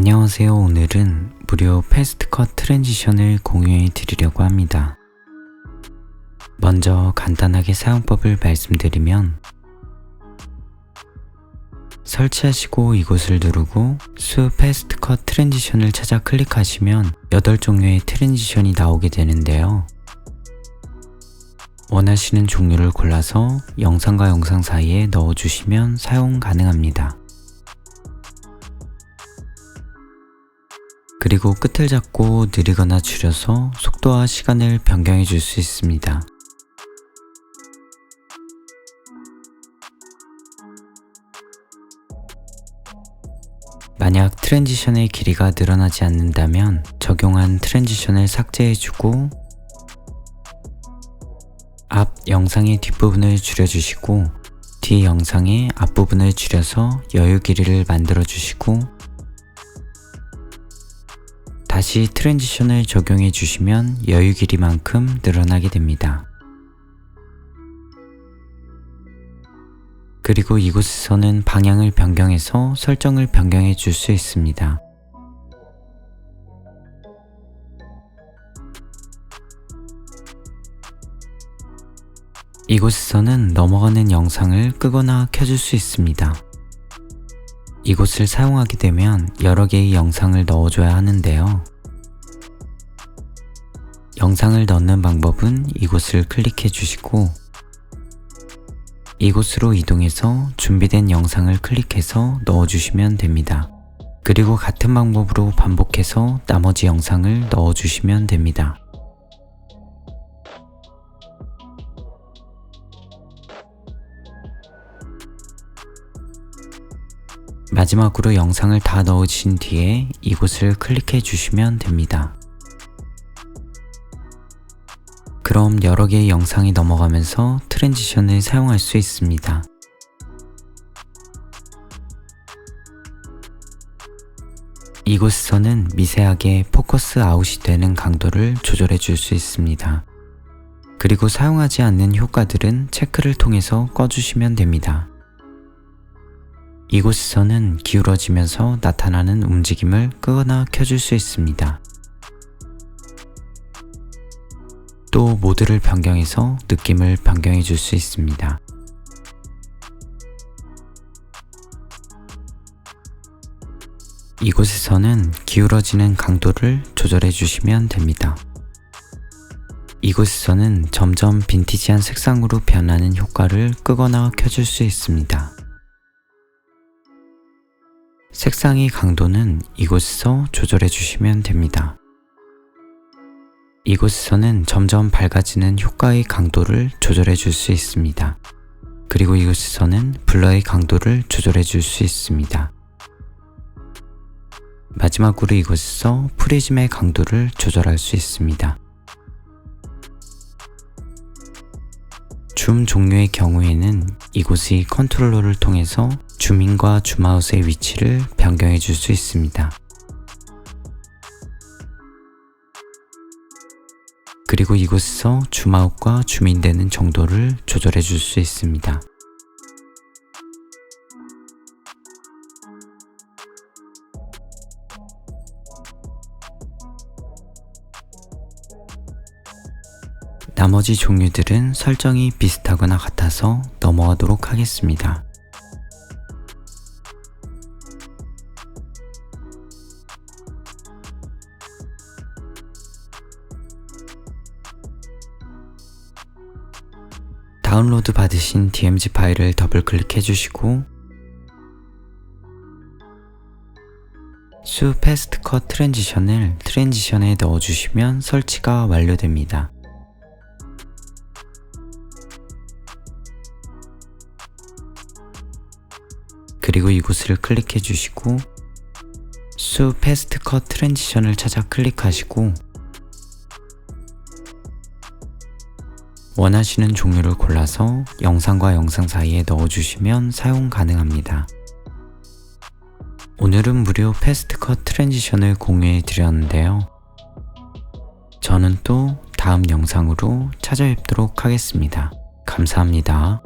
안녕하세요. 오늘은 무료 패스트컷 트랜지션을 공유해 드리려고 합니다. 먼저 간단하게 사용법을 말씀드리면 설치하시고 이곳을 누르고 수 패스트컷 트랜지션을 찾아 클릭하시면 8종류의 트랜지션이 나오게 되는데요. 원하시는 종류를 골라서 영상과 영상 사이에 넣어주시면 사용 가능합니다. 그리고 끝을 잡고 느리거나 줄여서 속도와 시간을 변경해 줄 수 있습니다. 만약 트랜지션의 길이가 늘어나지 않는다면 적용한 트랜지션을 삭제해주고 앞 영상의 뒷부분을 줄여주시고 뒤 영상의 앞부분을 줄여서 여유 길이를 만들어 주시고 다시 트랜지션을 적용해 주시면 여유 길이만큼 늘어나게 됩니다. 그리고 이곳에서는 방향을 변경해서 설정을 변경해 줄 수 있습니다. 이곳에서는 넘어가는 영상을 끄거나 켜줄 수 있습니다. 이곳을 사용하게 되면 여러 개의 영상을 넣어줘야 하는데요. 영상을 넣는 방법은 이곳을 클릭해 주시고 이곳으로 이동해서 준비된 영상을 클릭해서 넣어주시면 됩니다. 그리고 같은 방법으로 반복해서 나머지 영상을 넣어주시면 됩니다. 마지막으로 영상을 다 넣으신 뒤에 이곳을 클릭해 주시면 됩니다. 그럼 여러 개의 영상이 넘어가면서 트랜지션을 사용할 수 있습니다. 이곳에서는 미세하게 포커스 아웃이 되는 강도를 조절해 줄 수 있습니다. 그리고 사용하지 않는 효과들은 체크를 통해서 꺼주시면 됩니다. 이곳에서는 기울어지면서 나타나는 움직임을 끄거나 켜줄 수 있습니다. 또 모드를 변경해서 느낌을 변경해 줄 수 있습니다. 이곳에서는 기울어지는 강도를 조절해 주시면 됩니다. 이곳에서는 점점 빈티지한 색상으로 변하는 효과를 끄거나 켜줄 수 있습니다. 색상의 강도는 이곳에서 조절해 주시면 됩니다. 이곳에서는 점점 밝아지는 효과의 강도를 조절해 줄 수 있습니다. 그리고 이곳에서는 블러의 강도를 조절해 줄 수 있습니다. 마지막으로 이곳에서 프리즘의 강도를 조절할 수 있습니다. 줌 종류의 경우에는 이곳의 컨트롤러를 통해서 줌인과 줌아웃의 위치를 변경해 줄 수 있습니다. 그리고 이곳에서 줌아웃과 줌인되는 정도를 조절해 줄 수 있습니다. 나머지 종류들은 설정이 비슷하거나 같아서 넘어가도록 하겠습니다. 다운로드 받으신 DMG 파일을 더블 클릭해 주시고 수 패스트 컷 트랜지션을 트랜지션에 넣어 주시면 설치가 완료됩니다. 그리고 이곳을 클릭해 주시고 수 패스트 컷 트랜지션을 찾아 클릭하시고 원하시는 종류를 골라서 영상과 영상 사이에 넣어주시면 사용 가능합니다. 오늘은 무료 패스트컷 트랜지션을 공유해 드렸는데요. 저는 또 다음 영상으로 찾아뵙도록 하겠습니다. 감사합니다.